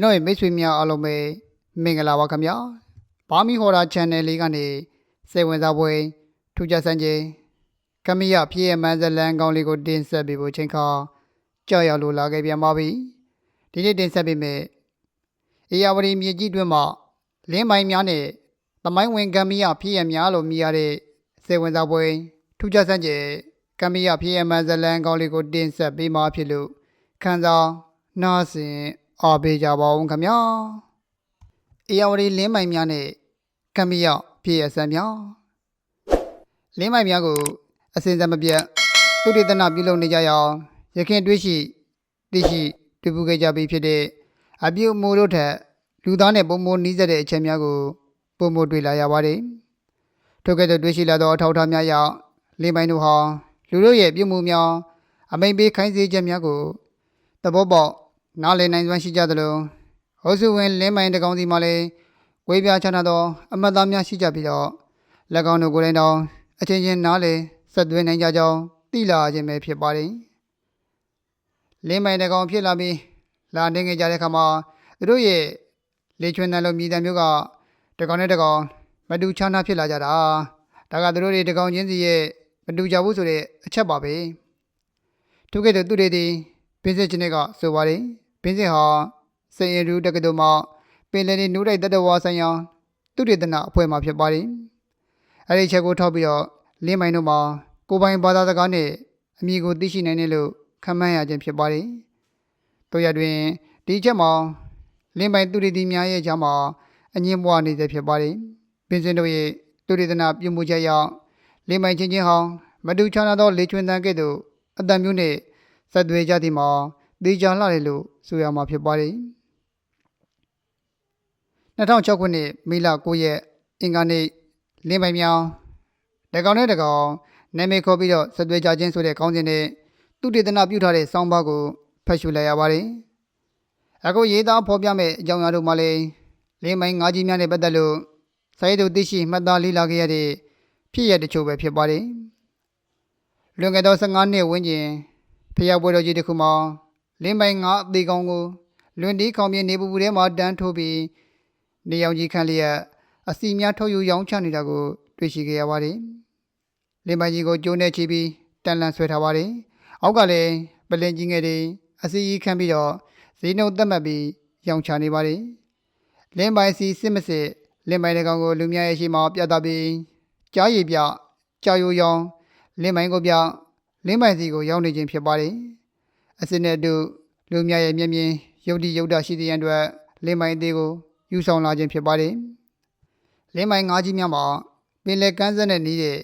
ကျွန်တော်ရဲ့မိတ်ဆွေများအားလုံးပဲမင်္ဂလာပါခင်ဗျာဘာမီဟော်ရာ channel လေးကနေစိတ်ဝင်စားပွဲထူးခြားစံချိန်ကမ္မရပြည့်ရမန်းဇလန်ကောင်းလေးကိုတင်ဆက်ပေးဖို့ချိန်ခါကြောက်ရောက်လိုလာခဲ့ပြန်ပါပြီဒီနေ့တင်ဆက်ပေးမယ်အေယာဝတီမြေကြီးတွင်းမှာလင်းမိုင်များနဲ့သမိုင်းဝင်ကမ္မရပြည့်ရများလို့မြည်ရတဲ့စိတ်ဝင်စားပွဲထူးခြားစံချိန်ကမ္မရပြည့်ရမန်းဇလန်ကောင်းလေးကိုတင်ဆက်ပေးမှာဖြစ်လို့ခံစားနားဆင် အားပေးကြပါဦးခင်ဗျာအေယာဝတီလင်းမိုင်များနဲ့ကမ္မရပြည့်ရစံများလင်းမိုင်များကိုအစဉ်စမပြတ်သုတေသနပြုလုပ်နေကြရအောင်ရခင်တွေးရှိသိရှိတွေ့ပူခဲ့ကြပြီးဖြစ်တဲ့အပြုအမူတို့ထက်လူသားနဲ့ပုံမနီးစပ်တဲ့အချက်များကိုပုံမတွေ့လာရပါတယ်ထို့ကဲ့သို့တွေ့ရှိလာသောအထောက်အထားများကြောင့်လင်းမိုင်တို့ဟာလူတို့ရဲ့ပြုမှုများအမိန်ပေးခိုင်းစေချက်များကိုသဘောပေါက် နားလည်နိုင်စွမ်းရှိကြသလိုဟောစုဝင်လင်းမိုင်တကောင်စီမှလည်းဝေးပြားချနာသောအမတ်သားများရှိကြပြီးတော့၎င်းတို့ကိုယ်တိုင်တောင်အချင်းချင်းနားလည်ဆက်သွင်းနိုင်ကြကြောင်းသိလာခြင်းပဲဖြစ်ပါတယ်လင်းမိုင်တကောင်ဖြစ်လာပြီးလာနေကြတဲ့အခါမှာသူတို့ရဲ့လေချွန်းတန်လိုမြည်တံမျိုးကတကောင်နဲ့တကောင်မတူချာနာဖြစ်လာကြတာဒါကသူတို့တွေတကောင်ချင်းစီရဲ့မတူကြဘူးဆိုတဲ့အချက်ပါပဲသူကဲ့သို့သူတွေဒီ ပင်းစစ်ချင်းတွေကဆိုပါတယ်ပင်းစစ်ဟာစေရင်ရူတက္ကသိုလ်မှာပင်လယ်နေနူးတိုက်တတဝါဆိုင်ရာသူတေသနာအဖွဲ့မှာဖြစ်ပါတယ်အဲ့ဒီချက်ကိုထောက်ပြီးတော့လင်းမိုင်တို့မှာကိုပိုင်ဘာသာစကားနဲ့အမည်ကိုသိရှိနိုင်တယ်လို့ခန့်မှန်းရခြင်းဖြစ်ပါတယ်တို့ရတွင်ဒီချက်မှာလင်းပိုင်သူတေသီများရဲ့ကြားမှာအငင်းပွားနေစေဖြစ်ပါတယ်ပင်စင်တို့ရဲ့သူတေသနာပြုမှုချက်ရောက်လင်းပိုင်ချင်းချင်းဟောင်းမတူချာနာသောလေချွင်တန်ကဲ့သို့အတံမျိုးနဲ့ ဆက်သွေးကြသည်မှာတေချာလှတယ်လို့ဆိုရမှာဖြစ်ပါတယ်2006ခုနှစ်မေလ9ရက်အင်္ဂါနေ့လင်းပိုင်မြောင်တကောင်နဲ့တကောင်နာမည်ခေါ်ပြီးတော့ဆက်သွေးကြခြင်းဆိုတဲ့ခေါင်းစဉ်နဲ့သူတေသနာပြုထားတဲ့စောင်းပါးကိုဖတ်ရှုလိုက်ရပါတယ်အခုရေးသားဖော်ပြမဲ့အကြောင်းအရာတို့မှလည်းလင်းမိုင်ငါးကြီးများနဲ့ပတ်သက်လို့စာရေးသူသိရှိမှတ်သားလေ့လာခဲ့ရတဲ့ဖြစ်ရတချို့ပဲဖြစ်ပါတယ်လွန်ခဲ့သော15နှစ်ဝန်းကျင် ဖျက်ပွဲတော်ကြီးတစ်ခုမှာလင်းပိုင်ငါးအသေးကောင်ကိုလွန်တီးခေါင်ပြင်းနေပူပူထဲမှာတန်းထိုးပြီးနေရောင်ကြီးခန့်လျက်အစီများထုတ်ယူရောင်းချနေတာကို တွေ့ရှိခဲ့ရပါတယ်လင်းပိုင်ကြီးကိုကျိုးနဲ့ချပြီးတန်လန်ဆွဲထားပါတယ်အောက်ကလည်းပလင်ကြီးငယ်တွေအစီကြီးခန့်ပြီးတော့ဈေးနှုန်းသတ်မှတ်ပြီးရောင်းချနေပါတယ်လင်းပိုင်စီစစ်မစစ်လင်းပိုင်တဲ့ကောင်ကိုလူများရဲ့ရှိမှပြသပြီးကြားရည်ပြကြာယိုရောင်လင်းပိုင်ကိုပြ လင်းပိုင်စီကိုရောက်နေခြင်းဖြစ်ပါတယ်အစစ်နဲ့အတူလူများရဲ့မျက်မြင်ယုတ်တိယုတ်တာရှိတဲ့ရန်အတွက်လင်းပိုင်အသေးကိုယူဆောင်လာခြင်းဖြစ်ပါတယ်လင်းပိုင်ငါးကြီးများမှာပင်လယ်ကမ်းစပ်နဲ့နီးတဲ့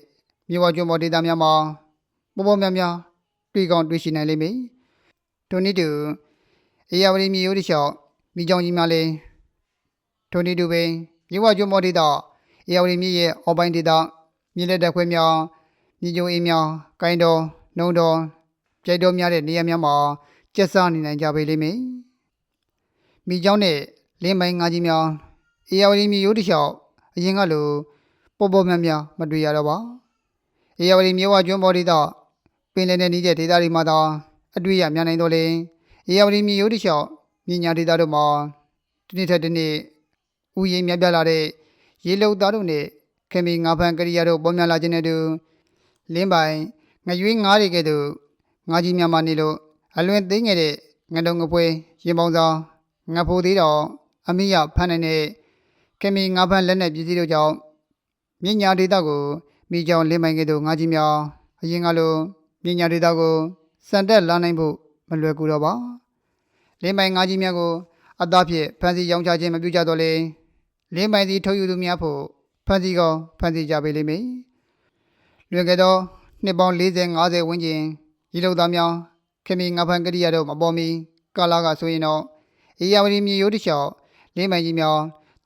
မြေဝကျွန်းပေါ်ဒေသများမှာပေါ်ပေါ်များများတွေ့ကောင်းတွေ့ရှိနိုင်လိမ့်မယ်ထိုနည်းတူအေယာဝတီမြေရိုးတစ်လျှောက်မိကြောင်ကြီးများလည်းထိုနည်းတူပင်မြေဝကျွန်းပေါ်ဒေသအေယာဝတီမြေရဲ့အော်ပိုင်းဒေသမြေလက်တက်ခွဲများမြေကျုံအေးများကိုင်းတော် နှုံတော်ကြိုက်တော်များတဲ့နေရာများမှာကျက်စားနေနိုင်ကြပေလိမ့်မယ်မိကြောင်နဲ့လင်းမိုင်းငါးကြီးများအေယာဝတီမြေရိုးတစ်လျှောက်အရင်ကလိုပေါ်ပေါ်များများမတွေ့ရတော့ပါအေယာဝတီမြေဝကျွန်းပေါ်ဒေသပင်လယ်နဲ့နီးတဲ့ဒေသတွေမှာသာအတွေ့ရများနိုင်တော့လေအေယာဝတီမြေရိုးတစ်လျှောက်မြညာဒေသတို့မှာဒီနေ့ထက်ဒီနေ့ဥယျာဉ်များပြားလာတဲ့ရေလုံသားတို့နဲ့ခင်မီငါးဖန်ကရိယာတို့ပေါ်များလာခြင်းနဲ့တူလင်းပိုင် ငရွေးငါးတွေကဲ့သို့ငါးကြီးများမှနေလို့အလွန်သိငယ်တဲ့ငတုံငပွဲရင်ပေါင်းစားငဖိုသေးတော်အမိယဖမ်းနိုင်တဲ့ခင်မီငါးဖန်လက်နက်ပစ္စည်းတို့ကြောင့်မြညာဒေသကိုမိကြောင်လင်းမိုင်ကဲ့သို့ငါးကြီးများအရင်ကလိုမြညာဒေသကိုစံတက်လာနိုင်ဖို့မလွယ်ကူတော့ပါလင်းမိုင်ငါးကြီးများကိုအသားဖြင့်ဖန်စီရောင်းချခြင်းမပြုကြတော့လေလင်းမိုင်စီထုတ်ယူသူများဖို့ဖန်စီကောဖန်စီကြပေလိမ့်မည်လွန်ခဲ့သော နှစ်ပေါင်း40 50ဝန်းကျင်ဒီလောက်သားများခင်မီငါဖန်ကရိယာတို့မပေါ်မီကာလာကဆိုရင်တော့အေယာဝတီမြေရိုးတစ်လျှောက်လင်းမိုင်ကြီးများ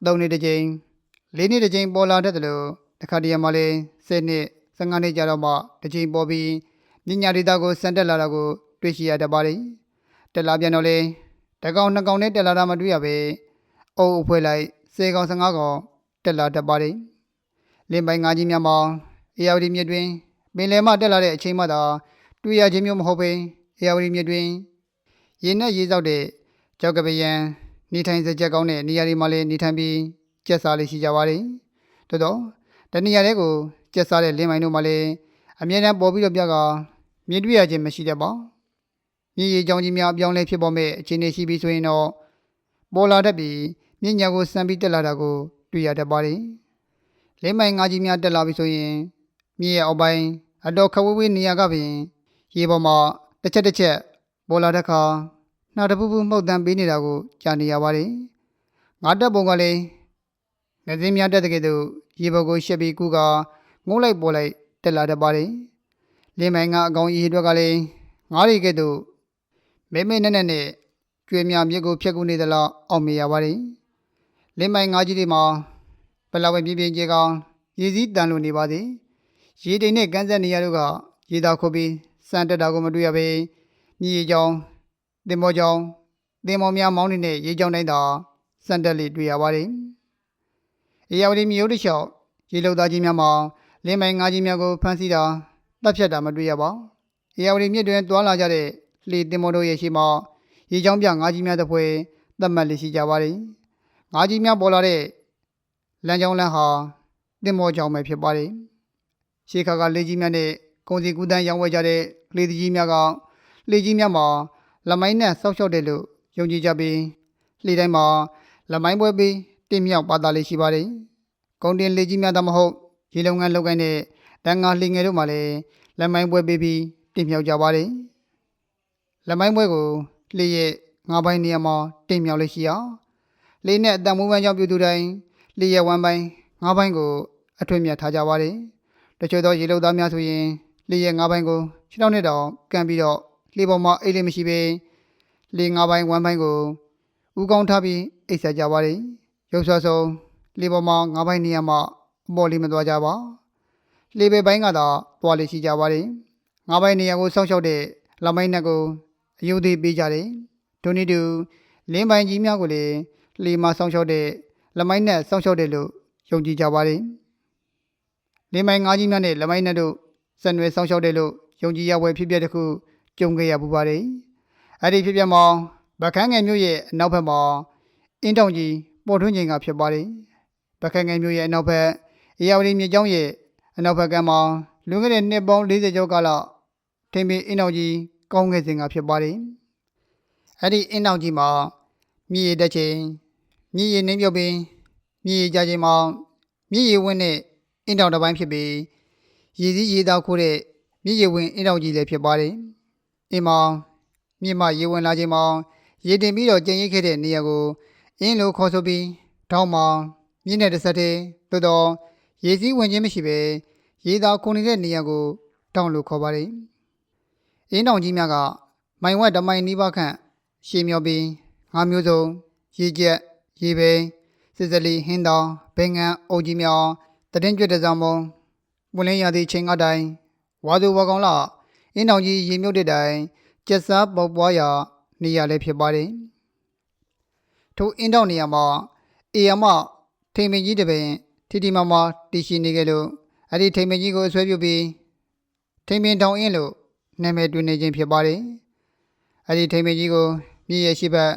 သုံးနှစ်တစ်ကြိမ်လေးနှစ်တစ်ကြိမ်ပေါ်လာတတ်တယ်လို့တစ်ခါတည်းမှာလည်း10နှစ်15နှစ်ကြာတော့မှတစ်ကြိမ်ပေါ်ပြီးညညာဒေတာကိုစံတက်လာတာကိုတွေ့ရှိရတတ်ပါလိမ့်တက်လာပြန်တော့လေတကောင်နှစ်ကောင်နဲ့တက်လာတာမတွေ့ရပဲအုပ်အဖွဲလိုက်10ကောင်15ကောင်တက်လာတတ်ပါလိမ့်လင်းပိုင်ငါးကြီးများမှာအေယာဝတီမြစ်တွင် ပင်လယ်မှတက်လာတဲ့အချိန်မှသာတွေ့ရခြင်းမျိုးမဟုတ်ပဲအေယာဝတီမြစ်တွင်ရေနဲ့ရေဆောက်တဲ့ကြောက်ကပယံနေထိုင်စကြက်ကောင်းတဲ့နေရာတွေမှာလည်းနေထိုင်ပြီးကျက်စားလေးရှိကြပါတယ်။သို့တော့တနေရာတွေကိုကျက်စားတဲ့လင်းမိုင်တို့မှာလည်းအမြဲတမ်းပေါ်ပြီးတော့ပြကမြင်တွေ့ရခြင်းမရှိတတ်ပါ။မြေကြီးကြောင်ကြီးများအပြောင်းလဲဖြစ်ပေါ်မဲ့အခြေအနေရှိပြီးဆိုရင်တော့ပေါ်လာတတ်ပြီးမြင့်ညာကိုစံပြီးတက်လာတာကိုတွေ့ရတတ်ပါတယ်။လင်းမိုင်ငါးကြီးများတက်လာပြီဆိုရင် မြေရဲ့အောက်ပိုင်းအတော်ခဝေးဝေးနေရာကပင်ရေပေါ်မှာတစ်ချက်တစ်ချက်ပေါ်လာတဲ့အခါနှာတပူပူမှုတ်တမ်းပေးနေတာကိုကြားနေရပါတယ်။ငါတက်ပုံကလည်းငစင်းများတက်တဲ့ကဲ့သို့ရေပေါ်ကိုရှက်ပြီးကူကငုံးလိုက်ပေါ်လိုက်တက်လာတတ်ပါတယ်။လင်းမိုင်ကအကောင်ရေအတွက်ကလည်းငါးတွေကဲ့သို့မဲမဲနဲ့နဲ့နဲ့ကျွေးများမြစ်ကိုဖျက်ကူးနေသလားအောက်မေရပါတယ်။လင်းမိုင်ငါးကြီးတွေမှာပလာဝဲပြင်းပြင်းကြေကောင်ရေစည်းတန်လိုနေပါသည်။ ရေတိမ်နဲ့ကန်းဆက်နေရတို့ကရေသာခုတ်ပြီးစံတက်တာကိုမတွေ့ရပေမြေရေကြောင်တင်မောကြောင်တင်မောများမောင်းနေတဲ့ရေကြောင်တိုင်းသာစံတက်လေးတွေ့ရပါတယ်။အေယာဝတီမြို့တစ်လျှောက်ရေလုံသားကြီးများမှာလင်းမိုင်ငါးကြီးများကိုဖမ်းဆီးတာတပ်ဖြတ်တာမတွေ့ရပါ။အေယာဝတီမြစ်တွင်တွာလာကြတဲ့လှေတင်မောတို့ရဲ့ရှိမှာရေကြောင်ပြငါးကြီးများတစ်ဖွဲသတ်မှတ်လေးရှိကြပါတယ်။ငါးကြီးများပေါ်လာတဲ့လမ်းကြောင်းလမ်းဟာတင်မောကြောင်ပဲဖြစ်ပါတယ်။ ရှေးခါကလေကြီးများနဲ့ကုန်စည်ကူးတန်းရောင်းဝယ်ကြတဲ့လေကြီးများကလေကြီးများမှာလမိုင်းနဲ့ဆောက်ရှောက်တယ်လို့ယုံကြည်ကြပြီးလေတိုင်းမှာလမိုင်းပွဲပြီးတင်မြောက်ပါတာလေးရှိပါတယ်။ကုန်တင်လေကြီးများသာမဟုတ်ရေလုံငန်းလုပ်ကိုင်းတဲ့တန်ငါလှငယ်တို့မှလည်းလမိုင်းပွဲပြီးပြီးတင်မြောက်ကြပါတယ်။လမိုင်းပွဲကိုလေရဲ့ငါးပိုင်းနေရာမှာတင်မြောက်လေးရှိအောင်လေနဲ့အတံမွေးဝမ်းကြောင့်ပြုသူတိုင်းလေရဲ့ဝမ်းပိုင်းငါးပိုင်းကိုအထွေမြတ်ထားကြပါတယ်။ တချို့သောရေလုံသားများဆိုရင်လေရဲ့ငါးပိုင်းကိုခြေထောက်နဲ့တောင်ကန်ပြီးတော့လေပေါ်မှာအိတ်လေးမရှိပေလေငါးပိုင်းဝမ်းပိုင်းကိုဥကောင်းထားပြီးအိတ်ဆက်ကြပါတယ်။ရုပ်ဆွဆုံးလေပေါ်မှာငါးပိုင်းနေရာမှာအပေါ်လေးမသွားကြပါ။လေပဲပိုင်းကသာသွားလေးရှိကြပါတယ်။ငါးပိုင်းနေရာကိုစောင့်ရှောက်တဲ့လမိုင်းနှက်ကိုအယုသေးပေးကြတယ်။ဒိုနီတူလင်းပိုင်းကြီးများကိုလည်းလေမှာစောင့်ရှောက်တဲ့လမိုင်းနှက်စောင့်ရှောက်တယ်လို့ယုံကြည်ကြပါတယ်။ လင်းပိုင်းငါးကြီးများနဲ့လမိုင်းနှက်တို့ဆက်နွယ်စောင့်ရှောက်တယ်လို့ယုံကြည်ရပွဲဖြစ်ပျက်တစ်ခုကြုံခဲ့ရပူပါတယ်။အဲ့ဒီဖြစ်ပျက်မှာဗခန်းငယ်မျိုးရဲ့အနောက်ဘက်မှာအင်းတောင်ကြီးပေါ်ထွန်းချိန်ကဖြစ်ပါတယ်။ဗခန်းငယ်မျိုးရဲ့အနောက်ဘက်အေယာဝတီမြေကျောင်းရဲ့အနောက်ဘက်ကမှာလွန်ခဲ့တဲ့နှစ်ပေါင်း40ကျော်ကာလထိန်ပင်အင်းတောင်ကြီးကောင်းခဲ့စဉ်ကဖြစ်ပါတယ်။အဲ့ဒီအင်းတောင်ကြီးမှာမြေရည်တက်ချိန်မြေရည်နှင်းပြုတ်ပြီးမြေရည်ကြချိန်မှာမြေရည်ဝင်းနဲ့ အင်းတောင်တစ်ပိုင်းဖြစ်ပြီးရည်စည်းရည်သားခိုးတဲ့မြေရည်ဝင်အင်းတောင်ကြီးလည်းဖြစ်ပါတယ်။အင်းမောင်မြင့်မရေဝင်လာချိန်မှာရေတင်ပြီးတော့ကြင်ရိတ်ခဲ့တဲ့နေရာကိုအင်းလိုခေါ်ဆိုပြီးထောင်းမောင်မြင့်တဲ့တစ်ဆက်တည်းသို့တော့ရေစည်းဝင်ခြင်းမရှိပဲရေသာခုန်နေတဲ့နေရာကိုတောင်းလို့ခေါ်ပါတယ်။အင်းတောင်ကြီးများကမိုင်ဝက်တမိုင်နီးပါးခန့်ရှည်မြော်ပြီးငါးမျိုးစုံရေကျက်ရေပဲစစ်စလီဟင်းတောင်ဘင်ငံအုပ်ကြီးမြောင် တည်င်းကျွတ်တဲ့ဆောင်မုံဝင်လင်းရသည့်ချိန်ကတိုင်ဝါသူဝါကောင်လာအင်းတောင်ကြီးရေမြုပ်တဲ့တိုင်ကျက်စားပေါက်ပွားရာနေရာလည်းဖြစ်ပါတယ်။ထိုအင်းတောင်နေရာမှာအေယမထိန်မင်းကြီးတပင်ထီထီမာမာတည်ရှိနေကြလို့အဲ့ဒီထိန်မင်းကြီးကိုဆွဲပြုတ်ပြီးထိန်မင်းတောင်အင်းလို့နာမည်တွင်နေခြင်းဖြစ်ပါတယ်။အဲ့ဒီထိန်မင်းကြီးကိုမြည့်ရရှိဘက်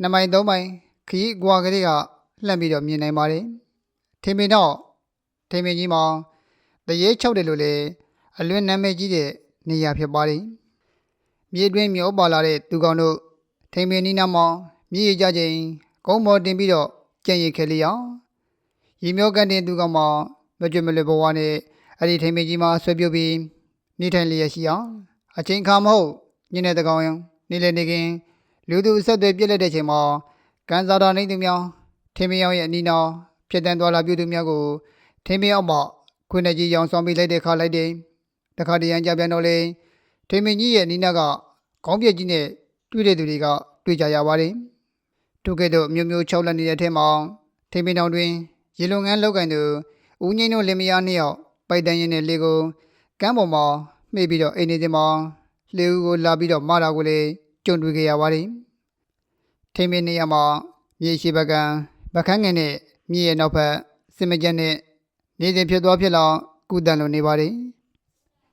နှစ်မိုင်သုံးမိုင်ခရီးကွာကလေးကလှမ်းပြီးတော့မြင်နိုင်ပါတယ်။ထိန်မင်းတော့ ထိန်မင်းကြီးမှာတရေချုပ်တယ်လို့လေအလွင်နာမည်ကြီးတဲ့နေရာဖြစ်ပါတယ်။မြေတွင်းမျောပါလာတဲ့သူကောင်တို့ထိန်ပင်နီးနားမှာမြေရကြချိန်ကုန်းမော်တင်ပြီးတော့ကြံ့ရခဲလျောင်းရီမျောကန်တင်သူကောင်မှာမကြွမလွယ်ဘဝနဲ့အဲ့ဒီထိန်ပင်ကြီးမှာဆွဲပြုတ်ပြီးနေထိုင်လျက်ရှိအောင်အချိန်ခါမဟုတ်ညနေတကောင်နေလေနေခင်လူသူဆက်သွယ်ပြစ်လက်တဲ့ချိန်မှာကန်စာတာနေသူများထင်းမယောင်ရဲ့အနီးနားဖြစ်တန်းသွားလာပြုသူများကို ထင်းမယောင်မှခွင်းနေကြီးရောင်ဆောင်ပြီးလိုက်တဲ့ခါလိုက်တယ်တခါတရံကြပြန်တော့လေထိန်မင်းကြီးရဲ့နီးနားကခေါင်းပြက်ကြီးနဲ့တွေ့တဲ့သူတွေကတွေ့ကြရပါတယ်ထို့ကဲ့သို့မျိုးမျိုး၆လက်နေတဲ့အထက်မှာထိန်မင်းတောင်တွင်ရေလုံငန်းလောက်ကန်သူဦးငိမ့်တို့လင်မယားနှစ်ယောက်ပိုက်တန်းရင်နဲ့လေကိုကမ်းပေါ်မှာမှေ့ပြီးတော့အိမ်နေတင်မှာလေဦးကိုလာပြီးတော့မတာကိုလေကြုံတွေ့ခဲ့ရပါတယ်ထိန်မင်းနေရာမှာမြေရှိပကံပကန်းငယ်နဲ့မြေရဲ့နောက်ဘက်စစ်မကြက်နဲ့ နေစဉ်ဖြစ်သွားဖြစ်လောက်ကုတန်လိုနေပါတယ်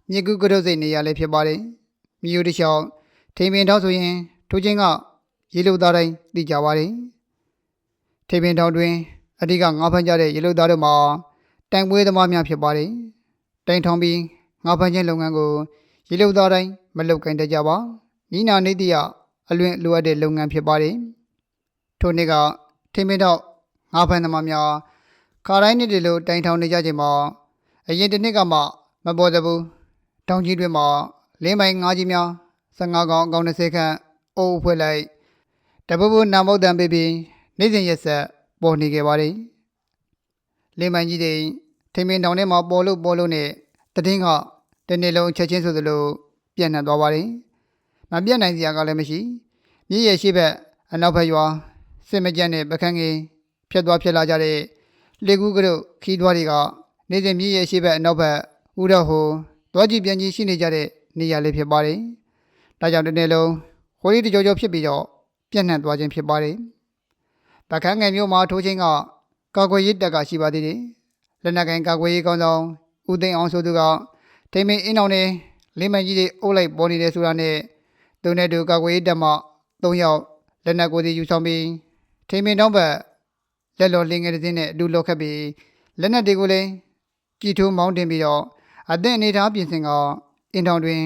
မြေကူကရုတ်စိတ်နေရလည်းဖြစ်ပါတယ်မြို့တစ်လျှောက်ထိန်ပင်ထောက်ဆိုရင်ထိုးချင်းကရေလိုသားတိုင်းသိကြပါတယ်ထေပင်တောင်တွင်အဓိကငါးဖမ်းကြတဲ့ရေလုသားတို့မှာတိုင်ပွဲသမားများဖြစ်ပါတယ်။တိုင်ထောင်ပြီးငါးဖမ်းခြင်းလုပ်ငန်းကိုရေလုသားတိုင်းမလုပ်ကိုင်တတ်ကြပါ။ဤနာနေတိယအလွင်လိုအပ်တဲ့လုပ်ငန်းဖြစ်ပါတယ်။ထိုနေ့ကထေပင်တောင်ငါးဖမ်းသမားများ ခါတိုင်းနေ့တွေလိုတိုင်ထောင်နေကြချိန်မှာအရင်တစ်နှစ်ကမှမပေါ်သဘူးတောင်ကြီးတွင်မှာလင်းမိုင်ငါးကြီးများ15ကောင်အကောင်20ခန့်အုပ်ဖွဲ့လိုက်တပူပူနာမုတ်တံပေးပြီးနေ့စဉ်ရက်ဆက်ပေါ်နေခဲ့ပါတယ်။လင်းမိုင်ကြီးတွေထိမင်တောင်ထဲမှာပေါ်လို့ပေါ်လို့နဲ့တည်င်းကတနေ့လုံးချက်ချင်းဆိုသလိုပြန့်နှံ့သွားပါတယ်။မပြတ်နိုင်စရာကလည်းမရှိ။မြည်ရဲ့ရှိဘက်အနောက်ဘက်ရွာစစ်မကြက်နဲ့ပကန်းကြီးဖြတ်သွားဖြတ်လာကြတဲ့ လေကူးကတို့ခီးသွားတွေကနေ့စဉ်မြည်ရဲ့ရှိဘက်အနောက်ဘက်ဥရဟိုသွားကြည့်ပြန်ကြည့်ရှိနေကြတဲ့နေရာလေးဖြစ်ပါတယ်။ဒါကြောင့်တနေ့လုံးဟိုလေးတကြောကြောဖြစ်ပြီးတော့ပြန့်နှံ့သွားခြင်းဖြစ်ပါတယ်။ပကန်းငယ်မျိုးမှာထိုးချင်းကကာကွယ်ရေးတပ်ကရှိပါသေးတယ်။လက်နက်ကင်ကာကွယ်ရေးကောင်းဆောင်ဦးသိန်းအောင်ဆိုသူကထိမင်းအင်းအောင်နဲ့လင်းမကြီးတွေအုပ်လိုက်ပေါ်နေတယ်ဆိုတာနဲ့သူနဲ့တူကာကွယ်ရေးတပ်မှ၃ယောက်လက်နက်ကိုယ်စီယူဆောင်ပြီးထိမင်းတောင်းဘက် လက်လော်လင်းငယ်တဲ့င်းနဲ့အတူလောက်ခတ်ပြီးလက်နက်တွေကိုလည်းကြည်ထိုးမောင်းတင်ပြီးတော့အသင့်အနေထားပြင်ဆင်ကအင်းထောင်တွင်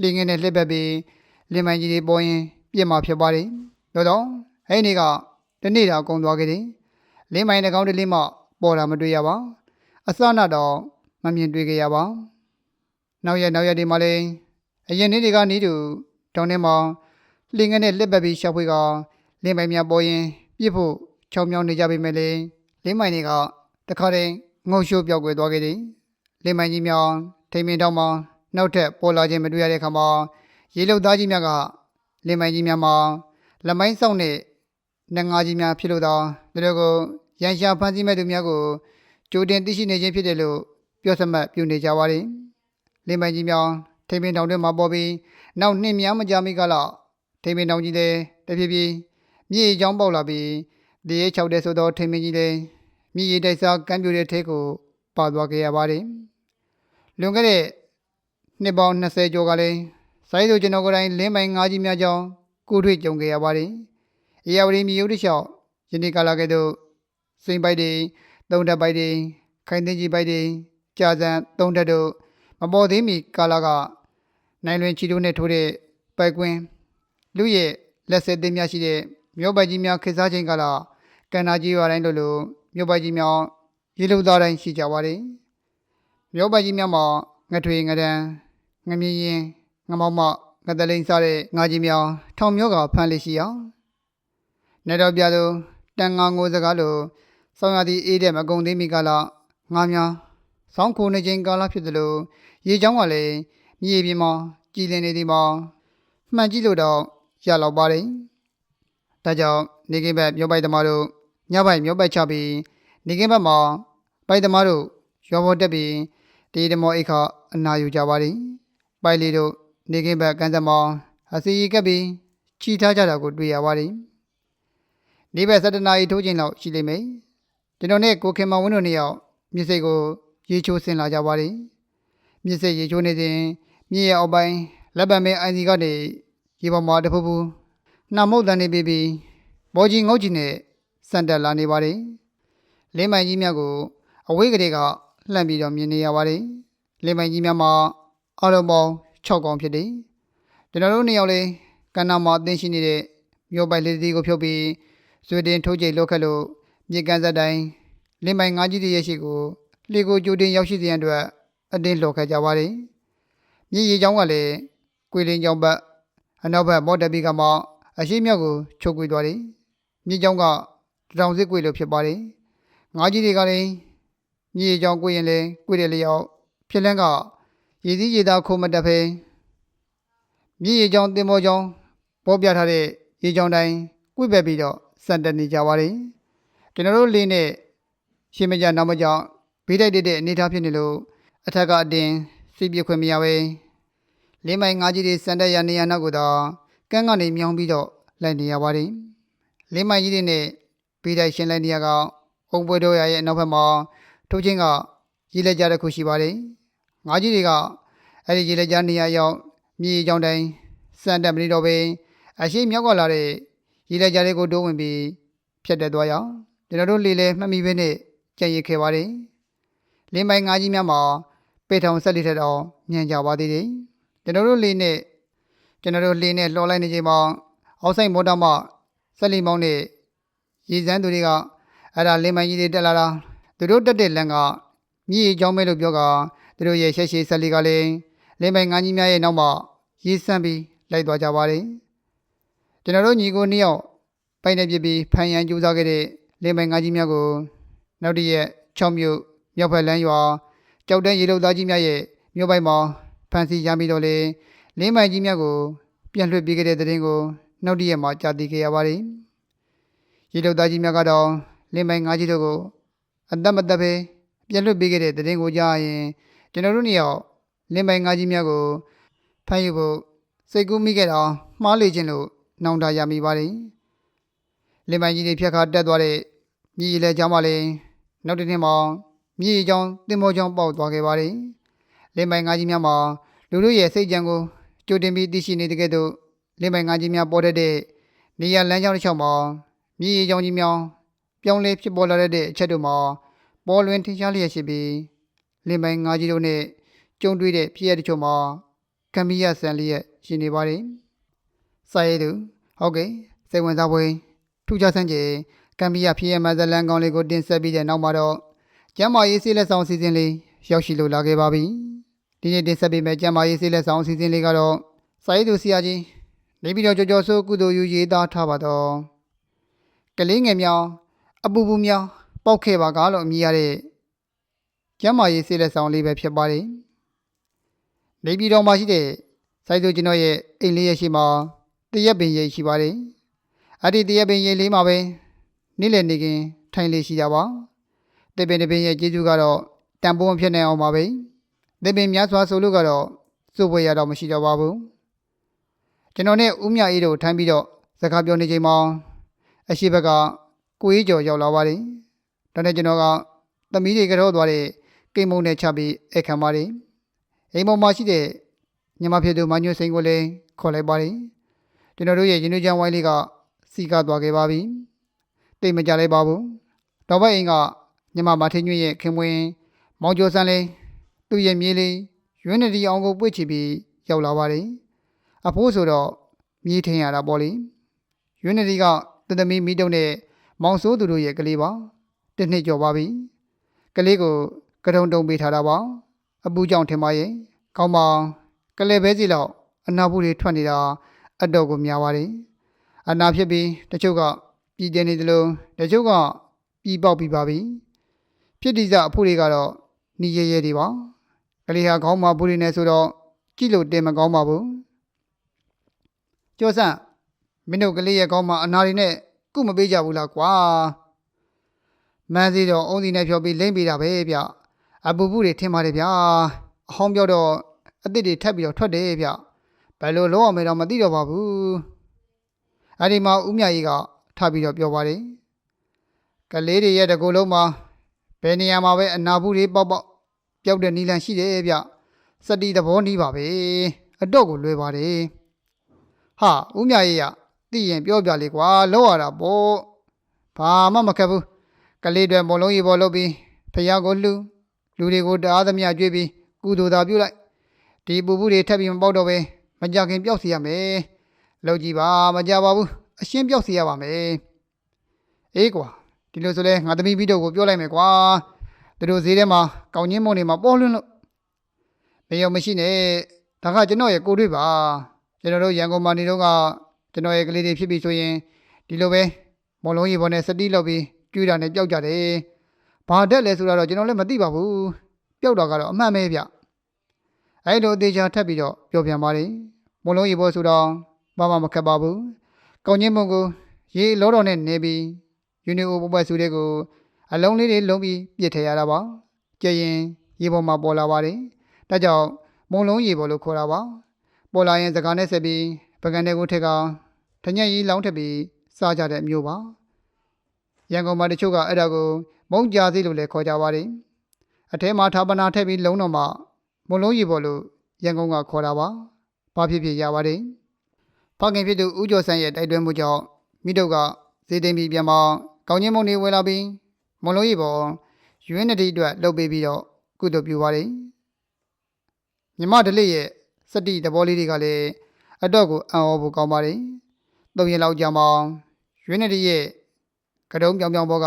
လင်းငယ်နဲ့လှည့်ပတ်ပြီးလင်းမကြီးတွေပေါ်ရင်ပြစ်မှာဖြစ်ပါတယ်။ဒါတော့အဲ့ဒီနေ့ကတနေ့တာကုန်သွားခဲ့တယ်။လင်းမိုင်တစ်ကောင်တစ်လေးမှပေါ်တာမတွေ့ရပါ။အစနာတော့မမြင်တွေ့ခဲ့ရပါ။နောက်ရက်နောက်ရက်ဒီမှာလည်းအရင်နေ့တွေကနီးတူတောင်းထဲမှာလင်းငယ်နဲ့လက်ပတ်ပြီးရှောက်ဖွေးကလင်းမိုင်များပေါ်ရင်ပြစ်ဖို့ ချောင်းမြောင်းနေကြပေမဲ့လေလင်းမိုင်တွေကတခါတည်းငုံရှိုးပြောက်ကွယ်သွားခဲ့တယ်။လင်းမိုင်ကြီးများထိမင်းတောင်းမှာနောက်ထပ်ပေါ်လာခြင်းမတွေ့ရတဲ့အခါမှာရေလုတ်သားကြီးများကလင်မိုင်ကြီးများမှာလမိုင်းဆောင်တဲ့နငါးကြီးများဖြစ်လို့သောဒါတို့ကိုရန်ရှာဖန်ဆီးမဲ့သူများကိုကြိုတင်သိရှိနေခြင်းဖြစ်တယ်လို့ပြောစမှတ်ပြုနေကြပါသည်လင်မိုင်ကြီးများထိမင်းတောင်တွင်မှာပေါ်ပြီးနောက်နှစ်များမကြာမီကလာထိမင်းတောင်ကြီးလည်းတဖြည်းဖြည်းမြေချောင်းပေါက်လာပြီး ဒီရဲ၆တဲ့ဆိုသောထိမင်းကြီးလည်းမြေရီတိုက်စားကမ်းပြိုတဲ့ထဲကိုပါသွားခဲ့ရပါတယ်လွန်ခဲ့တဲ့နှစ်ပေါင်း20ကျော်ကလည်းစိုင်းတို့ကျွန်တော်ကိုယ်တိုင်လင်းပိုင်ငါးကြီးများကြောင်းကိုတွေ့ကြုံခဲ့ရပါတယ်။အေယာဝတီမြေရုပ်တစ်လျှောက်ယနေ့ကာလကဲ့သို့စိန်ပိုက်တွေသုံးတက်ပိုက်တွေခိုင်သိန်းကြီးပိုက်တွေကြာစံသုံးတက်တို့မပေါ်သေးမီကာလကနိုင်လွင်ချီတို့နဲ့ထိုးတဲ့ပိုက်ကွင်းလူရဲ့လက်ဆက်သိမ်းများရှိတဲ့ မြို့ပိုက်ကြီးများခေစားခြင်းကလာကန္နာကြီးရွာတိုင်းလိုလိုမြို့ပိုက်ကြီးများရေလုံသားတိုင်းရှိကြပါတယ်။မြို့ပိုက်ကြီးများမှာငထွေငဒန်ငမြင်းရင်ငမောက်မငတလိန်စားတဲ့ငါးကြီးများထောင်မျိုးကဖမ်းလေးရှိအောင်နေတော်ပြသူတန်ငါငိုစကားလိုဆောင်းရသည့်အေးတဲ့မကုံသေးမီကလာငါးများဆောင်းခိုနေခြင်းကာလဖြစ်သလိုရေချောင်းကလည်းမြေပြင်မှာကြည်လင်နေသည်မှာမှန်ကြည့်လို့တော့ရလောက်ပါတယ် ဒါကြောင့်နေကင်းဘက်မြို့ပိုက်သမားတို့ညပိုက်မြို့ပိုက်ချပြီးနေကင်းဘက်မှာပိုက်သမားတို့ရောဘောတက်ပြီးတေးတမောအိခအနာယူကြပါတယ်ပိုက်လေးတို့နေကင်းဘက်ကန်းစမောင်းအစီကပ်ပြီးချီထားကြတာကိုတွေ့ရပါတယ်။နေ့ဘက်7နာရီထိုးချိန်လောက်ရှိလိမ့်မယ်။ကျွန်တော်နဲ့ကိုခင်မောင်ဝင်းတို့နှစ်ယောက်မြစ်စိတ်ကိုရေချိုးဆင်လာကြပါတယ်။မြစ်စိတ်ရေချိုးနေစဉ်မြစ်ရဲ့အောက်ပိုင်းလက်ပံမဲအိုင်စီကနေရေပေါ်မှာတဖူဖူ နှာမုတ်တန်နေပြီးပြီးဘောကြီးငုတ်ကြီးနဲ့စံတက်လာနေပါတယ်။လင်းမိုင်ကြီးများကို အဝေးကလေးကလှမ်းပြီးတော့မြင်နေရပါတယ်။လင်းမိုင်ကြီးများမှာအလုံးပေါင်း6កောင်ဖြစ်တယ်။ကျွန်တော်တို့နှစ်ယောက်လေးကန္နာမှာအသင်းရှိနေတဲ့မြို့ပိုက်လေးတီကိုဖြုတ်ပြီးဇွေတင်ထိုးကြိတ်လောက်ခတ်လို့မြေကန်ဆက်တိုင်းလင်းမိုင်ငါးကြီးတည်းရဲ့ရှိကိုလေကိုကြိုတင်ရောက်ရှိတဲ့အတွက်အတင်းလှော်ခဲ့ကြပါတယ်။မြေရီချောင်းကလည်းကွေလင်းချောင်းဘက်အနောက်ဘက်မော်တပီကမှ အရှိမြောက်ကိုချုပ်ကွေသွားတယ်။မြေချောင်းကတောင်စစ်ကွေလို့ဖြစ်ပါတယ်။ငါးကြီးတွေကလည်းမြေချောင်းကွေရင်လည်းကွေတယ်လျောက်ဖြစ်လန်းကရည်စည်းရည်သားခုံမတက်ဖဲမြည်ရည်ကြောင်တင်မောကြောင်ပေါ်ပြထားတဲ့ရေကြောင်တိုင်းကွေ့ပဲပြီးတော့စံတက်နေကြပါတယ်ကျွန်တော်တို့လေးနဲ့ရှင်းမကြနောက်မကြောင်ဘေးတိုက်တဲ့အနေထားဖြစ်နေလို့အထက်ကအတင်းစီးပြခွင့်မရပဲလေးမိုင်ငါးကြီးတွေစံတက်ရနေရနောက်ကိုတော့ ကန်းကနေမြောင်းပြီးတော့လိုက်နေရပါတယ်လေးမိုင်ကြီးတွေနဲ့ဘေးတိုက်ရှင်းလိုက်နေရကအုံပွဲတော်ရရဲ့အနောက်ဘက်မှာထိုးချင်းကရေးလက်ကြတစ်ခုရှိပါတယ်ငါးကြီးတွေကအဲ့ဒီရေလက်ကြားနေရာရောက်မြေကြောင်တိုင်းစံတက်မနေတော့ပဲအရှိမြောက်ကလာတဲ့ရေလက်ကြားလေးကိုတိုးဝင်ပြီးဖြတ်တက်သွားရအောင်ကျွန်တော်တို့လေလဲမှတ်မိပဲနဲ့ကြံရစ်ခဲ့ပါတယ်လင်းပိုင်းငါးကြီးများမှာပေထောင်ဆက်လေးထက်တော့ညံကြပါသေးတယ်ကျွန်တော်တို့လေနဲ့ ကျွန်တော်တို့လေနဲ့လှော်လိုက်နေချိန်မှာအောက်ဆိုင်မော်တာမှဆက်လီမောင်းနဲ့ရေစမ်းသူတွေကအဲ့ဒါလင်းပိုင်းကြီးတွေတက်လာတာသူတို့တက်တဲ့လမ်းကမြည်အကြောင်းမဲလို့ပြောကသူတို့ရဲ့ရှက်ရှည်ဆက်လီကလည်းလင်းပိုင်းငါးကြီးများရဲ့နောက်မှာရေစမ်းပြီးလိုက်သွားကြပါတယ်ကျွန်တော်တို့ညီကိုနှစ်ယောက်ပိုင်နေပြပြီးဖန်ရန်ကြိုးစားခဲ့တဲ့လင်းပိုင်းငါးကြီးများကိုနောက်တစ်ရက်6မြို့မြောက်ဘက်လမ်းရွာကြောက်တဲ့ရေလုံသားကြီးများရဲ့မြို့ပိုင်မှာဖန်စီရမ်းပြီးတော့လေ လင်းပိုင်းကြီးများကို ပြန်လွှတ်ပေးခဲ့တဲ့တဲ့ရင်ကိုနောက်တစ်ရက်မှာကြာတည်ခဲ့ရပါတယ်ရေလုံသားကြီးများကတော့လင်းပိုင်းငါးကြီးတို့ကိုအသက်မသက်ပဲပြန်လွှတ်ပေးခဲ့တဲ့တဲ့ရင်ကိုကြားရင်ကျွန်တော်တို့နှစ်ယောက်လင်းပိုင်းငါးကြီးများကိုဖမ်းယူဖို့စိတ်ကူးမိခဲ့တာမှားလေခြင်းလို့နှောင်တရမိပါတယ်လင်းပိုင်းကြီးတွေဖြတ်ခါတက်သွားတဲ့မြည်ရည်လဲကြားမှလည်းနောက်တစ်နေ့မှာမြည်ရည်ချောင်းတင်မောချောင်းပေါက်သွားခဲ့ပါတယ်လင်းပိုင်းငါးကြီးများမှာလူတို့ရဲ့စိတ်ကြံကို ကြိုတင်ပြီးသိရှိနေတဲ့ကဲ့သို့လင်းပိုင်းငါးကြီးများပေါ်တတ်တဲ့နေရာလမ်းကြောင်းတစ်လျှောက်မှာမြည်ရည်ချောင်းကြီးများပြောင်းလဲဖြစ်ပေါ်လာတဲ့အချက်တို့မှာပေါ်လွင်ထင်ရှားလျက်ရှိပြီးလင်းပိုင်းငါးကြီးတို့နဲ့ကြုံတွေ့တဲ့ဖြစ်ရတဲ့ချို့မှာကမ်ဘီယာဆန်လျက်ရှိနေပါတယ်။စာရေးသူဟုတ်ကဲ့စိတ်ဝင်စားဖွယ်ထူးခြားဆန်းကျင်ကမ်ဘီယာဖြစ်ရမဇလန်ကောင်းလေးကိုတင်ဆက်ပြီးတဲ့နောက်မှာတော့ကျမ်းမာရေးဆေးလက်ဆောင်အစီအစဉ်လေးရောက်ရှိလို့လာခဲ့ပါပြီ။ ဒီနေ့တင်ဆက်ပေးမယ့်ကျမ်းမာရေးဆေးလက်ဆောင်အစီအစဉ်လေးကတော့စာရေးသူဆရာကြီးနေပြီးတော့ကြော်ကြော်ဆိုးကုသိုလ်ယူရေးသားထားပါတော့ကလေးငယ်များအပူပူများပောက်ခဲ့ပါကားလို့အမည်ရတဲ့ကျမ်းမာရေးဆေးလက်ဆောင်လေးပဲဖြစ်ပါတယ်။နေပြည်တော်မှာရှိတဲ့စိုက်သူကျွန်တော်ရဲ့အိမ်လေးရဲ့ရှိမှာတရက်ပင်ရိပ်ရှိပါတယ်။အဲ့ဒီတရက်ပင်ရိပ်လေးမှာပဲနေ့လည်နေခင်ထိုင်လေးရှိတာပါ။တပင်တပင်ရဲ့ကျေးဇူးကတော့တန်ဖိုးမဖြစ်နိုင်အောင်ပါပဲ။ တပင်များစွာဆိုလို့ကတော့စိုးပွဲရတော့မရှိတော့ပါဘူး။ကျွန်တော်နဲ့ဦးမြအေးတို့ထိုင်ပြီးတော့စကားပြောနေချိန်မှာအရှိဘက်ကကိုကြီးကျော်ရောက်လာပါတယ်။ဒါနဲ့ကျွန်တော်ကသမီးတွေကတော့သွားတဲ့ကိမုံနဲ့ချပြီးအခမ်းပါတယ်။အိမ်ပေါ်မှာရှိတဲ့ညမဖြစ်သူမညွှစိန်ကိုလည်းခေါ်လိုက်ပါတယ်။ကျွန်တော်တို့ရဲ့ရင်းနှီးချမ်းဝိုင်းလေးကစီကသွားခဲ့ပါပြီ။တိတ်မကြလိုက်ပါဘူး။တော့ဘက်အိမ်ကညမမထင်းညွန့်ရဲ့ခင်မွင်မောင်ကျော်စန်းလေး သူ့ရဲ့မြေးလေးရွန်းနေတီအောင်ကိုပွေ့ချပြီးရောက်လာပါတယ်။အဖိုးဆိုတော့မြေးထင်းရတာပေါ့လေ။ရွန်းနေတီကတသမီမိတုံနဲ့မောင်ဆိုးသူတို့ရဲ့ကလေးပါ။တစ်နှစ်ကျော်ပါပြီ။ကလေးကိုကတုံတုံပေးထားတာပါ။အပူကြောင့်ထင်ပါရဲ့။ကောင်းပါကလေးပဲစီလောက်အနာဘူးတွေထွက်နေတာအတော့ကိုများပါတယ်။အနာဖြစ်ပြီးတချို့ကပြည်တယ်နေသလိုတချို့ကပြည်ပေါက်ပြီးပါပြီ။ဖြစ်ဒီစအဖို့တွေကတော့နီးရဲရဲတွေပါ။ ကလေးဟာခေါင်းမှာဘူးတွေနဲ့ဆိုတော့ကြည့်လို့တင်မကောင်းပါဘူး။ကျော်ဆန့်မင်းတို့ကလေးရဲ့ခေါင်းမှာအနာတွေနဲ့ကုမပေးကြဘူးလားကွာ။မန်းစီတော့အုံးစီနဲ့ဖြောပြီးလိမ့်ပေးတာပဲဗျ။အပူပူတွေထင်ပါတယ်ဗျာ။အဟောင်းပြောတော့အစ်စ်တွေထပ်ပြီးတော့ထွက်တယ်ဗျဘယ်လိုလုပ်အောင်မလဲတော့မသိတော့ပါဘူးအဲ့ဒီမှာဦးမြကြီးကထပ်ပြီးတော့ပြောပါတယ်ကလေးတွေရဲ့တကူလုံးမှာဘယ်နေရာမှာပဲအနာဘူးတွေပေါက်ပေါက် ပျောက်တဲ့နီလန်ရှိတယ်ဗျစတီသဘောနီးပါပဲအတော့ကိုလွယ်ပါတယ်ဟာဦးမြကြီးကသိရင်ပြောပြလေကွာလောက်ရတာပေါ့ဘာမှမခက်ဘူးကလေးတွေမလုံးကြီးပေါ်လုပ်ပြီးဖះကိုလှူလူတွေကိုတအားသမျှကြွေးပြီးကုသိုလ်သာပြုလိုက်ဒီပူပူတွေထပ်ပြီးမပေါက်တော့ပဲမကြခင်ပျောက်စီရမယ်လောက်ကြည့်ပါမကြပါဘူးအရှင်းပျောက်စီရပါမယ်အေးကွာဒီလိုဆိုလဲငါသမီးပြီးတော့ကိုပြောလိုက်မယ်ကွာ သူတို့ဈေးထဲမှာကောင်းချင်းမုံတွေမှာပေါ်လွန်းလို့မယုံမရှိနဲ့ဒါကကျွန်တော်ရဲ့ကိုတွေ့ပါကျွန်တော်တို့ရန်ကုန်မှာနေတော့ကကျွန်တော်ရဲ့ကလေးတွေဖြစ်ပြီဆိုရင်ဒီလိုပဲမော်လုံးကြီးပေါ်နဲ့စတီးလောက်ပြီးကျွေးတာနဲ့ပျောက်ကြတယ်ဘာတက်လဲဆိုတာတော့ကျွန်တော်လည်းမသိပါဘူးပျောက်တာကတော့အမှန်ပဲဗျအဲ့လိုအသေးချာထပ်ပြီးတော့ပြောပြပါတယ်မုံလုံးရေဘောဆိုတော့ဘာမှမခက်ပါဘူးကောင်းချင်းမုံကိုရေလောတော်နဲ့နေပြီးယူနီအိုပပတ်စုတဲ့ကို အလုံးလေးတွေလုံးပြီးပြစ်ထည့်ရတာပါကြရင်ရေပေါ်မှာပေါ်လာပါတယ်ဒါကြောင့်မုံလုံးရေပေါ်လို့ခေါ်တာပါပေါ်လာရင်စကားနဲ့ဆက်ပြီးပကံတဲ့ကိုထက်ကထညက်ကြီးလောင်းထက်ပြီးစားကြတဲ့မျိုးပါရန်ကုန်မှာတချို့ကအဲ့ဒါကိုမုံကြာစီလို့လည်းခေါ်ကြပါတယ်အထဲမှာထာပနာထည့်ပြီးလုံးတော်မှာမလုံးရီပေါ်လို့ရန်ကုန်ကခေါ်တာပါ။ဘာဖြစ်ဖြစ်ရပါတယ်။ဖခင်ဖြစ်သူဦးကျော်ဆန်းရဲ့တိုက်တွန်းမှုကြောင့်မိတို့ကဇေတိန်ပြည်ပြန်မှာကောင်းချင်းမုံတွေဝယ်လာပြီး မုံလုံးကြီးပေါ်ရွေးနဒီအတွက်လှုပ်ပေးပြီးတော့ကုသိုလ်ပြုပါတယ်မြမဒလိရဲ့စတိတဘောလေးတွေကလည်းအတော့ကိုအံ့ဩဖို့ကောင်းပါတယ်သုံးရက်လောက်ကြာမှရွေးနဒီရဲ့ကတုံးပြောင်ပြောင်ဘောက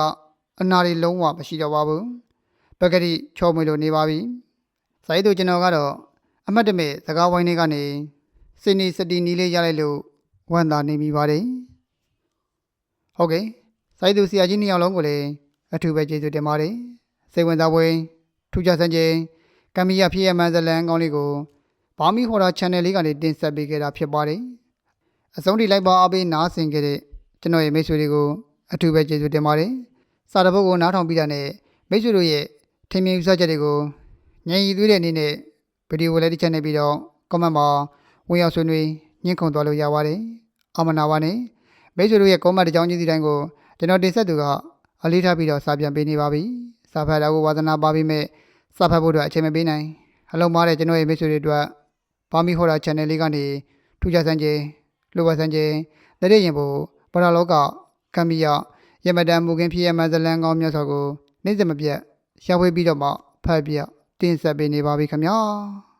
အနာတွေလုံးဝမရှိတော့ပါဘူးပကတိချောမွေလို့နေပါပြီစာရေးသူကျွန်တော်ကတော့အမတ်တမဲ့စကားဝိုင်းတွေကနေစိနေစတီနီးလေးရလိုက်လို့ဝမ်းသာနေမိပါတယ်ဟုတ်ကဲ့စိုက်သူဆရာကြီးနှစ်ယောက်လုံးကိုလည်း အထူးပဲကျေးဇူးတင်ပါတယ်။စိတ်ဝင်စားပွဲထူးခြားစံချိန်ကမ္မီယာဖြစ်ရမှန်ဇလန်ကောင်းလေးကိုဘာမီဟော်တာ channel လေးကနေတင်ဆက်ပေးခဲ့တာဖြစ်ပါတယ်။အဆုံးထိလိုက်ပါအားပေးနားဆင်ခဲ့တဲ့ကျွန်တော်ရဲ့မိတ်ဆွေတွေကိုအထူးပဲကျေးဇူးတင်ပါတယ်။စာတပုတ်ကိုနားထောင်ပြီးတာနဲ့မိတ်ဆွေတို့ရဲ့ထင်မြင်ယူဆချက်တွေကိုညင်ရည်သွေးတဲ့အနေနဲ့ဗီဒီယိုကိုလည်းတစ်ချက်နဲ့ပြီးတော့ comment မှာဝင်ရောက်ဆွေးနွေးညှင့်ခုန်သွားလို့ရပါတယ်။အမနာပါနဲ့မိတ်ဆွေတို့ရဲ့ comment တစ်ကြောင်းချင်းစီတိုင်းကိုကျွန်တော်တင်ဆက်သူက အလေးထားပြီးတော့စာပြန်ပေးနေပါပြီ။စာဖတ်တာကိုဝါသနာပါပြီးမဲ့စာဖတ်ဖို့အတွက်အချိန်မပေးနိုင်။အလုံးမားတဲ့ကျွန်တော်ရဲ့မိတ်ဆွေတွေအတွက်ဘာမီဟော်တာ channel လေးကနေထူးခြားစံချင်းလိုပါစံချင်းတရက်ရင်ဖို့ပရလောကကံမီယရမဒန်မူကင်းဖြစ်ရမှဇလန်ကောင်းမြတ်စွာကိုနေ့စဉ်မပြတ်ရှာဖွေပြီးတော့မှဖတ်ပြတင်ဆက်ပေးနေပါပြီခင်ဗျာ။